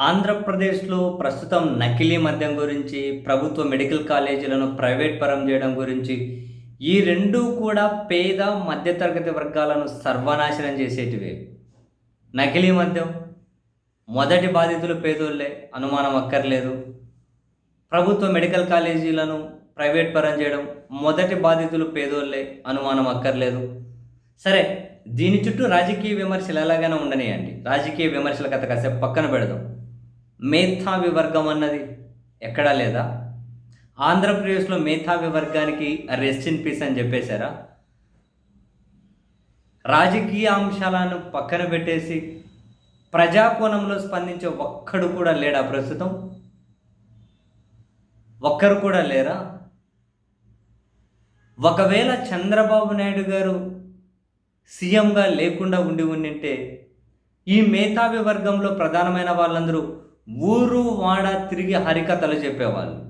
ఆంధ్రప్రదేశ్లో ప్రస్తుతం నకిలీ మద్యం గురించి ప్రభుత్వ మెడికల్ కాలేజీలను ప్రైవేట్ పరం చేయడం గురించి ఈ రెండు కూడా పేద మధ్యతరగతి వర్గాలను సర్వనాశనం చేసేటివే. నకిలీ మద్యం మొదటి బాధితులు పేదోళ్ళే అనుమానం అక్కర్లేదు. ప్రభుత్వ మెడికల్ కాలేజీలను ప్రైవేట్ పరం చేయడం మొదటి బాధితులు పేదోళ్ళే అనుమానం అక్కర్లేదు. సరే దీని చుట్టూ రాజకీయ విమర్శలు ఎలాగైనా ఉండనియండి. రాజకీయ విమర్శల కథ కాసేపు పక్కన పెడదాం. మేధావి వర్గం అన్నది ఎక్కడా లేదా? ఆంధ్రప్రదేశ్లో మేధావి వర్గానికి రెస్ట్ ఇన్ పీస్ అని చెప్పేశారా? రాజకీయ అంశాలను పక్కన పెట్టేసి ప్రజాకోణంలో స్పందించే ఒక్కడు కూడా లేడా ప్రస్తుతం? ఒక్కరు కూడా లేరా? ఒకవేళ చంద్రబాబు నాయుడు గారు సీఎంగా లేకుండా ఉండి ఉండింటే ఈ మేధావి వర్గంలో ప్రధానమైన వాళ్ళందరూ ఊరు వాడ తిరిగి హరికథలు చెప్పేవాళ్ళు.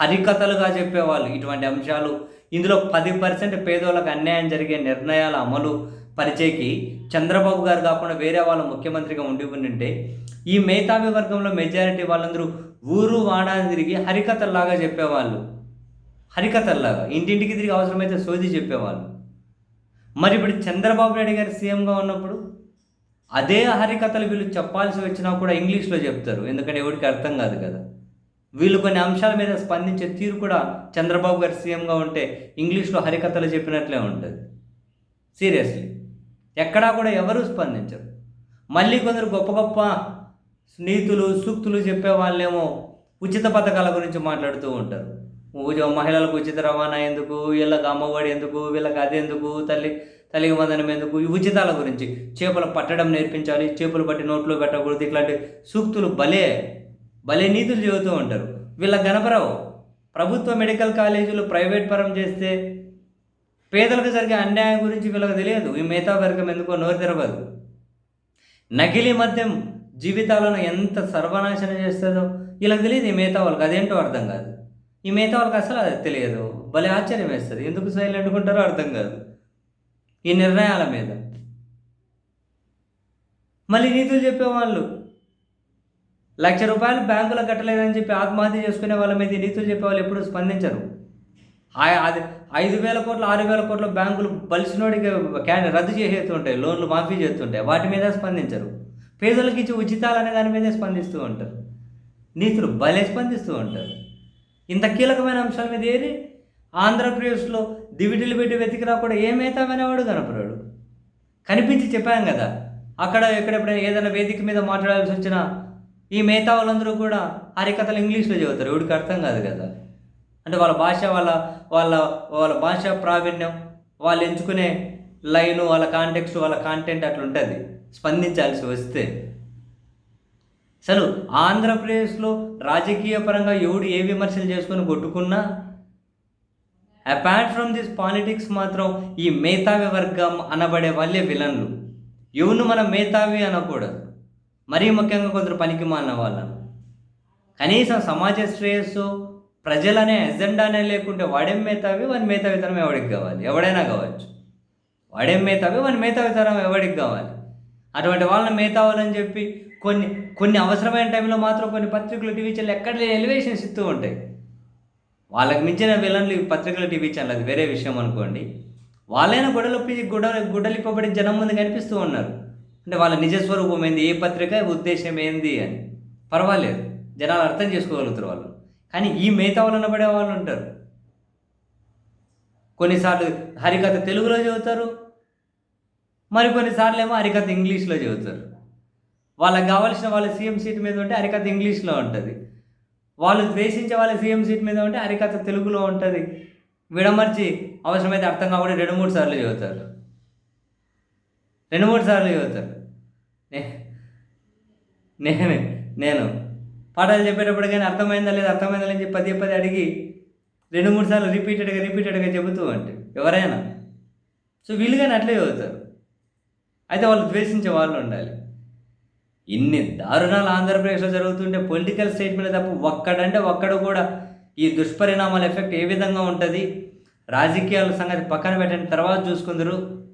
హరికథలుగా చెప్పేవాళ్ళు. ఇటువంటి అంశాలు ఇందులో పది పర్సెంట్ పేదోళ్ళకు అన్యాయం జరిగే నిర్ణయాల అమలు పరిచేకి చంద్రబాబు గారు కాకుండా వేరే వాళ్ళు ముఖ్యమంత్రిగా ఉండి ఉండింటే ఈ మేధావి వర్గంలో మెజారిటీ వాళ్ళందరూ ఊరు వాడా తిరిగి హరికథల్లాగా చెప్పేవాళ్ళు. హరికథల్లాగా. ఇంటింటికి తిరిగి అవసరమైతే సోది చెప్పేవాళ్ళు. మరి ఇప్పుడు చంద్రబాబు నాయుడు గారు సీఎంగా ఉన్నప్పుడు అదే హరికథలు వీళ్ళు చెప్పాల్సి వచ్చినా కూడా ఇంగ్లీష్లో చెప్తారు. ఎందుకంటే ఎవరికి అర్థం కాదు కదా. వీళ్ళు కొన్ని అంశాల మీద స్పందించే తీరు కూడా చంద్రబాబు గారు సీఎంగా ఉంటే ఇంగ్లీష్లో హరికథలు చెప్పినట్లే ఉంటుంది. సీరియస్లీ. ఎక్కడా కూడా ఎవరూ స్పందించరు. మళ్ళీ కొందరు గొప్ప గొప్ప నీతులు సూక్తులు చెప్పే వాళ్ళేమో ఉచిత పథకాల గురించి మాట్లాడుతూ ఉంటారు. మహిళలకు ఉచిత రవాణా ఎందుకు? వీళ్ళకి అమ్మఒడి ఎందుకు? వీళ్ళకి అది ఎందుకు? తల్లి తల్లికి వందనం ఎందుకు? ఈ ఉచితాల గురించి. చేపలు పట్టడం నేర్పించాలి చేపలు పట్టి నోట్లో పెట్టకూడదు ఇట్లాంటి సూక్తులు భలే భలే నీతులు చెబుతూ ఉంటారు. వీళ్ళ గణపరావు ప్రభుత్వ మెడికల్ కాలేజీలు ప్రైవేట్ పరం చేస్తే పేదలకు జరిగే అన్యాయం గురించి వీళ్ళకి తెలియదు. ఈ మిగతా వర్గం ఎందుకో నోరు తెరవదు. నకిలీ మద్యం జీవితాలను ఎంత సర్వనాశనం చేస్తుందో వీళ్ళకి తెలియదు ఈ మిగతా వాళ్ళకి. అదేంటో అర్థం కాదు. ఈ మిగతా వాళ్ళకి అసలు అది తెలియదు. భలే ఆశ్చర్యం వేస్తుంది. ఎందుకు సైలెంట్ ఉంటారో అర్థం కాదు. ఈ నిర్ణయాల మీద. మళ్ళీ నీతులు చెప్పేవాళ్ళు లక్ష రూపాయలు బ్యాంకులో కట్టలేదని చెప్పి ఆత్మహత్య చేసుకునే వాళ్ళ మీద నీతులు చెప్పేవాళ్ళు ఎప్పుడు స్పందించరు. అది ఐదు వేల కోట్లు ఆరు వేల కోట్ల బ్యాంకులు బలిసినోడికి క్యాన్ రద్దు చేసేస్తుంటాయి లోన్లు మాఫీ చేస్తుంటాయి వాటి మీద స్పందించరు. పేదలకు ఇచ్చే ఉచితాలు అనే దాని మీదే స్పందిస్తూ ఉంటారు. నీతులు భలే స్పందిస్తూ ఉంటారు. ఇంత కీలకమైన అంశాల మీద ఏరి ఆంధ్రప్రదేశ్లో దివిటీలు పెట్టి వెతికినా కూడా ఏమైతామనేవాడు కనపడాడు కనిపించి చెప్పాం కదా అక్కడ ఎక్కడెప్పుడైనా ఏదైనా వేదిక మీద మాట్లాడాల్సి వచ్చినా ఈ మిగతా వాళ్ళందరూ కూడా హరికథలు ఇంగ్లీష్లో చెబుతారు ఎవడికి అర్థం కాదు కదా. అంటే వాళ్ళ భాష వాళ్ళ వాళ్ళ వాళ్ళ భాష ప్రావీణ్యం వాళ్ళు ఎంచుకునే లైను వాళ్ళ కాంటెక్స్ట్ వాళ్ళ కాంటెంట్ అట్లా ఉంటుంది. స్పందించాల్సి వస్తే. అసలు ఆంధ్రప్రదేశ్లో రాజకీయ పరంగా ఎవడు ఏ విమర్శలు చేసుకొని కొట్టుకున్నా అపార్ట్ ఫ్రమ్ దిస్ పాలిటిక్స్ మాత్రం ఈ మేధావి వర్గం అనబడే వాళ్ళే విలన్లు. ఎవరు మనం మేధావి అనకూడదు. మరీ ముఖ్యంగా కొందరు పనికి మాలిన వాళ్ళను. కనీసం సమాజ శ్రేయస్సు ప్రజలనే ఎజెండానే లేకుంటే వాడేం మేధావి? వాని మేధావితనం ఎవడికి కావాలి? ఎవడైనా కావచ్చు. వాడేం మేధావి? వాని మేధావితనం ఎవడికి కావాలి? అటువంటి వాళ్ళని మేధావులని చెప్పి కొన్ని కొన్ని అవసరమైన టైంలో మాత్రం కొన్ని పత్రికలు టీవీ ఛానల్ ఎక్కడ ఎలివేషన్స్ ఇస్తూ ఉంటాయి. వాళ్ళకి మించిన విలన్లు ఈ పత్రికలు టీవీ ఛానల్ అది వేరే విషయం అనుకోండి. వాళ్ళైనా గుడలొప్పి గుడ గుడ్డలిప్పబడి జనం ముందు కనిపిస్తూ ఉన్నారు. అంటే వాళ్ళ నిజస్వరూపం ఏంది ఏ పత్రిక ఉద్దేశం ఏంది అని. పర్వాలేదు జనాలు అర్థం చేసుకోగలుగుతారు వాళ్ళు. కానీ ఈ మిగతా వాళ్ళు పడే వాళ్ళు ఉంటారు. కొన్నిసార్లు హరికథ తెలుగులో చదువుతారు మరి కొన్నిసార్లు ఏమో హరికథ ఇంగ్లీష్లో చదువుతారు వాళ్ళకి కావాల్సిన వాళ్ళ సీఎం సీట్ మీద ఉంటే హరికథ ఇంగ్లీష్లో ఉంటుంది. వాళ్ళు ద్వేషించే వాళ్ళ సీఎం సీట్ మీద ఉంటే హరికథ తెలుగులో ఉంటుంది. విడమర్చి అవసరమైతే అర్థం కాబట్టి రెండు మూడు సార్లు చదువుతారు రెండు మూడు సార్లు చదువుతారు నేనే నేను నేను పాఠాలు చెప్పేటప్పుడు కానీ అర్థమైందా లేదా అర్థమైందా లేని చెప్పి పదే పదే అడిగి రెండు మూడు సార్లు రిపీటెడ్గా రిపీటెడ్గా చెబుతూ అంటే ఎవరైనా. సో వీళ్ళు కానీ అట్లే చదువుతారు అయితే వాళ్ళు ద్వేషించే వాళ్ళు ఉండాలి. ఇన్ని దారుణాలు ఆంధ్రప్రదేశ్లో జరుగుతుంటే పొలిటికల్ స్టేట్మెంట్ తప్ప ఒక్కడంటే ఒక్కడు కూడా ఈ దుష్పరిణామాల ఎఫెక్ట్ ఏ విధంగా ఉంటుంది? రాజకీయాల సంగతి పక్కన పెట్టిన తర్వాత చూసుకుందరు.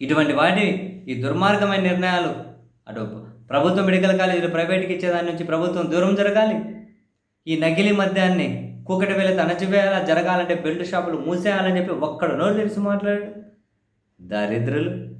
ఇటువంటి వాటి ఈ దుర్మార్గమైన నిర్ణయాలు అటు ప్రభుత్వ మెడికల్ కాలేజీలు ప్రైవేట్కి ఇచ్చేదాని నుంచి ప్రభుత్వం దూరం జరగాలి. ఈ నకిలీ మద్యాన్ని కూకటి వేలతో అణచివేయాలా? జరగాలంటే బెల్ట్ షాపులు మూసేయాలని చెప్పి ఒక్కడ నోరు తెలిసి మాట్లాడాడు. దరిద్రులు